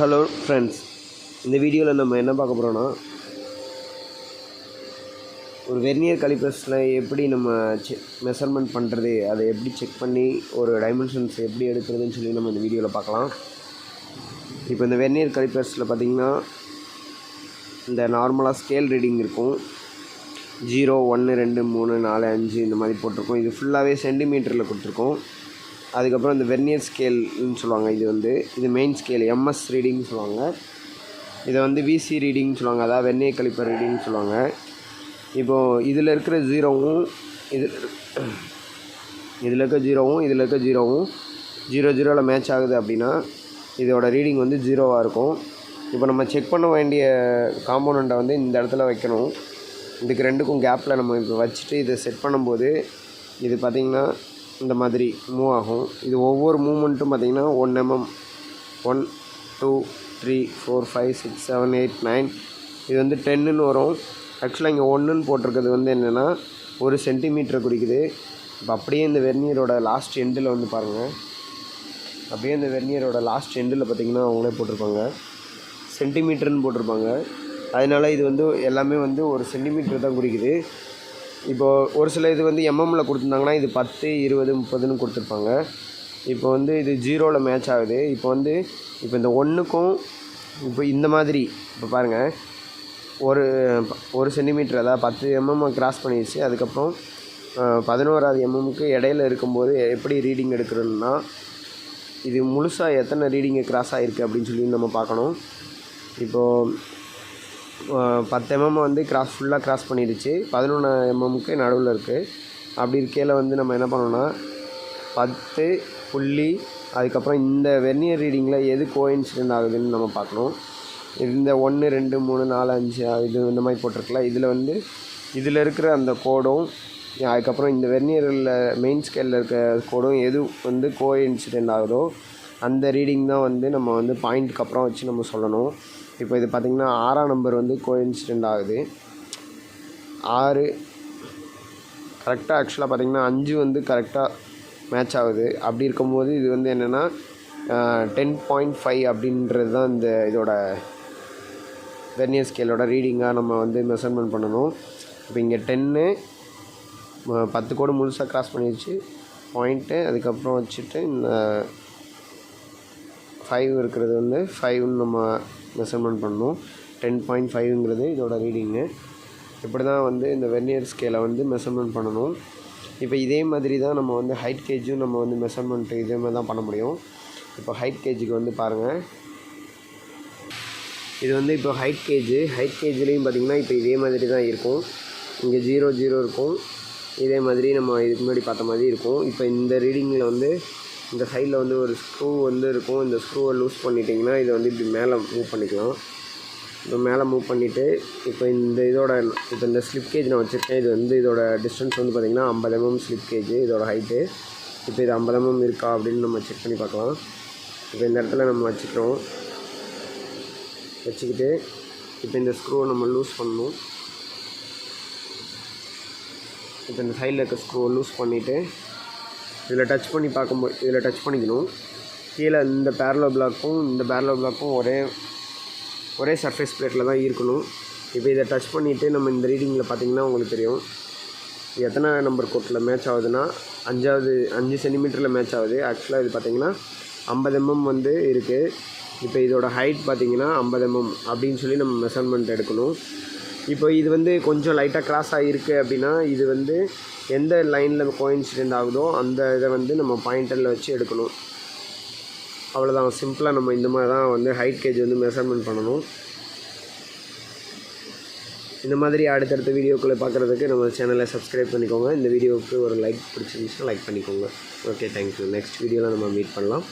Hello friends இந்த வீடியோவில் நம்ம என்ன பார்க்க போகிறோன்னா ஒரு வெர்னியர் கலிப்பர்ஸில் எப்படி நம்ம செ மெஷர்மெண்ட் பண்ணுறது அதை எப்படி செக் பண்ணி ஒரு டைமென்ஷன்ஸ் எப்படி எடுக்கிறதுன்னு சொல்லி நம்ம இந்த வீடியோவில் பார்க்கலாம். இப்போ இந்த வெர்னியர் கலிப்பர்ஸில் பார்த்திங்கன்னா இந்த நார்மலாக ஸ்கேல் ரீடிங் இருக்கும். ஜீரோ ஒன்று ரெண்டு மூணு நாலு அஞ்சு இந்த மாதிரி போட்டிருக்கோம். இது ஃபுல்லாகவே சென்டிமீட்டரில் கொடுத்துருக்கோம். அதுக்கப்புறம் இந்த வெர்னியர் ஸ்கேல்னு சொல்லுவாங்க இது வந்து இது மெயின் ஸ்கேல் எம்எஸ் ரீடிங்னு சொல்லுவாங்க. இதை வந்து விசி ரீடிங்னு சொல்லுவாங்க அதாவது வெர்னியர் கழிப்பர் ரீடிங்னு சொல்லுவாங்க. இப்போது இதில் இருக்கிற ஜீரோவும் இது இதில் இருக்க ஜீரோவும் இதில் இருக்க ஜீரோவும் ஜீரோ ஜீரோவில் மேட்ச் ஆகுது அப்படின்னா இதோட ரீடிங் வந்து ஜீரோவாக இருக்கும். இப்போ நம்ம செக் பண்ண வேண்டிய காம்போனண்ட்டை வந்து இந்த இடத்துல வைக்கணும். இதுக்கு ரெண்டுக்கும் கேப்பில் நம்ம இப்போ வச்சுட்டு இதை செட் பண்ணும்போது இது பார்த்திங்கன்னா இந்த மாதிரி மூவ் ஆகும். இது ஒவ்வொரு மூமெண்ட்டும் பார்த்திங்கன்னா one MM one two three four five six seven eight nine இது வந்து டென்னுன்னு வரும். ஆக்சுவலாக இங்கே ஒன்றுன்னு போட்டிருக்கிறது வந்து என்னென்னா ஒரு சென்டிமீட்டரை குறிக்குது இப்போ அப்படியே இந்த வெர்னியரோட லாஸ்ட் எண்டில் வந்து பாருங்கள் அப்படியே இந்த வெர்னியரோட லாஸ்ட் எண்டில் பார்த்திங்கன்னா அவங்களே போட்டிருப்பாங்க. சென்டிமீட்டர்னு போட்டிருப்பாங்க. அதனால் இது வந்து எல்லாமே வந்து ஒரு சென்டிமீட்டர் தான் குறிக்குது இப்போது ஒரு சில இது வந்து எம்எம்மில் கொடுத்துருந்தாங்கன்னா இது பத்து இருபது முப்பதுன்னு கொடுத்துருப்பாங்க. இப்போ வந்து இது ஜீரோவில் மேட்ச் ஆகுது. இப்போ வந்து இப்போ இந்த ஒன்றுக்கும் இப்போ இந்த மாதிரி இப்போ பாருங்கள் ஒரு ஒரு சென்டிமீட்டர் அதாவது பத்து எம்எம் கிராஸ் பண்ணிடுச்சு அதுக்கப்புறம் பதினோராது எம்எம்க்கு இடையில இருக்கும்போது எப்படி ரீடிங் எடுக்கிறதுனா இது முழுசாக எத்தனை ரீடிங்கை கிராஸ் ஆகிருக்கு அப்படின்னு சொல்லி நம்ம பார்க்கணும். இப்போது பத்து எம்எம் வந்து கிராஸ் ஃபுல்லாக கிராஸ் பண்ணிடுச்சு. பதினொன்று எம்எம்க்கு நடுவில் இருக்குது அப்படி இருக்கையில் வந்து நம்ம என்ன பண்ணோன்னா பத்து புள்ளி அதுக்கப்புறம் இந்த வெர்னியர் ரீடிங்கில் எது கோயின்சிடென்ட் ஆகுதுன்னு நம்ம பார்க்கணும். இந்த ஒன்று ரெண்டு மூணு நாலு அஞ்சு இது இந்த மாதிரி போட்டிருக்கல இதில் வந்து இதில் இருக்கிற அந்த கோடும் அதுக்கப்புறம் இந்த வெர்னியரில் மெயின் ஸ்கேலில் இருக்கிற கோடும் எது வந்து கோ இன்சிடென்ட் ஆகுதோ அந்த ரீடிங் தான் வந்து நம்ம வந்து பாயிண்ட்டுக்கு அப்புறம் வச்சு நம்ம சொல்லணும். இப்போ இது பார்த்திங்கன்னா ஆறாம் நம்பர் வந்து கோஇன்சிடெண்ட் ஆகுது. ஆறு கரெக்டாக ஆக்சுவலாக பார்த்திங்கன்னா அஞ்சு வந்து கரெக்டாக மேட்ச் ஆகுது. அப்படி இருக்கும்போது இது வந்து என்னென்னா டென் பாயிண்ட் ஃபைவ் அப்படின்றது தான் இந்த இதோட வெர்னியர் ஸ்கேலோட ரீடிங்காக நம்ம வந்து மெஷர்மெண்ட் பண்ணணும். இப்போ இங்கே டென்னு பத்து கோடு முழுசாக க்ராஸ் பண்ணிடுச்சு. பாயிண்ட்டு அதுக்கப்புறம் வச்சுட்டு இந்த ஃபைவ் இருக்கிறது வந்து ஃபைவ்னு நம்ம மெஷர்மெண்ட் பண்ணணும். டென் பாயிண்ட் ஃபைவ்ங்கிறது இதோட ரீடிங்கு இப்படி தான் வந்து இந்த வெர்னியர் ஸ்கேலை வந்து மெஷர்மெண்ட் பண்ணணும். இப்போ இதே மாதிரி தான் நம்ம வந்து ஹைட் கேஜும் நம்ம வந்து மெஷர்மெண்ட் இதே மாதிரி தான் பண்ண முடியும். இப்போ ஹைட் கேஜுக்கு வந்து பாருங்கள் இது வந்து இப்போ ஹைட் கேஜு ஹைட் கேஜ்லேயும் பார்த்திங்கன்னா இப்போ இதே மாதிரி தான் இருக்கும். இங்கே ஜீரோ ஜீரோ இருக்கும். இதே மாதிரி நம்ம இதுக்கு முன்னாடி பார்த்த மாதிரி இருக்கும். இப்போ இந்த ரீடிங்கில் வந்து இந்த சைடில் வந்து ஒரு ஸ்க்ரூ வந்து இருக்கும். இந்த ஸ்க்ரூவை லூஸ் பண்ணிட்டிங்கன்னா இதை வந்து இப்படி மேலே மூவ் பண்ணிக்கலாம். இப்போ மேலே மூவ் பண்ணிவிட்டு இப்போ இந்த இதோட இப்போ இந்த ஸ்லிப் கேஜ் நான் வச்சுருக்கேன். இது வந்து இதோட டிஸ்டன்ஸ் வந்து பார்த்திங்கன்னா ஐம்பது எம்எம் ஸ்லிப் கேஜ் இதோட ஹைட்டு இப்போ இது ஐம்பது எம்எம் இருக்கா அப்படின்னு நம்ம செக் பண்ணி பார்க்கலாம். இப்போ இந்த இடத்துல நம்ம வச்சுக்கிறோம். வச்சுக்கிட்டு இப்போ இந்த ஸ்க்ரூவை நம்ம லூஸ் பண்ணணும். இப்போ இந்த சைடில் இருக்க ஸ்க்ரூவை லூஸ் பண்ணிவிட்டு இதில் டச் பண்ணி பார்க்கும்போது இதில் டச் பண்ணிக்கணும். கீழே இந்த பேரலோ பிளாக்கும் இந்த பேரலோ பிளாக்கும் ஒரே ஒரே சர்ஃபேஸ் பிளேட்டில் தான் இருக்கணும். இப்போ இதை டச் பண்ணிவிட்டு நம்ம இந்த ரீடிங்கில் பார்த்திங்கன்னா உங்களுக்கு தெரியும். எத்தனை நம்பர் கோட்டில் மேட்ச் ஆகுதுன்னா அஞ்சாவது அஞ்சு சென்டிமீட்டரில் மேட்ச் ஆகுது. ஆக்சுவலாக இது பார்த்திங்கன்னா ஐம்பது எம்எம் வந்து இருக்குது இப்போ இதோட ஹைட் பார்த்திங்கன்னா ஐம்பது எம்எம் அப்படின்னு சொல்லி நம்ம மெஷர்மெண்ட் எடுக்கணும். இப்போ இது வந்து கொஞ்சம் லைட்டாக கிராஸ் ஆகிருக்கு அப்படின்னா இது வந்து எந்த லைனில் கோயின்சிடென்ட் ஆகுதோ அந்த இதை வந்து நம்ம பாயிண்டரில் வச்சு எடுக்கணும். அவ்வளோதான் சிம்பிளாக நம்ம இந்த மாதிரி தான் வந்து ஹைட் கேஜ் வந்து மெஷர்மெண்ட் பண்ணணும். இந்த மாதிரி அடுத்தடுத்த வீடியோக்களை பார்க்குறதுக்கு நம்ம சேனலை சப்ஸ்கிரைப் பண்ணிக்கோங்க. இந்த வீடியோவுக்கு ஒரு லைக் பிடிச்சிருந்துச்சுன்னா லைக் பண்ணிக்கோங்க. ஓகே தேங்க்யூ நெக்ஸ்ட் வீடியோவில் நம்ம மீட் பண்ணலாம்.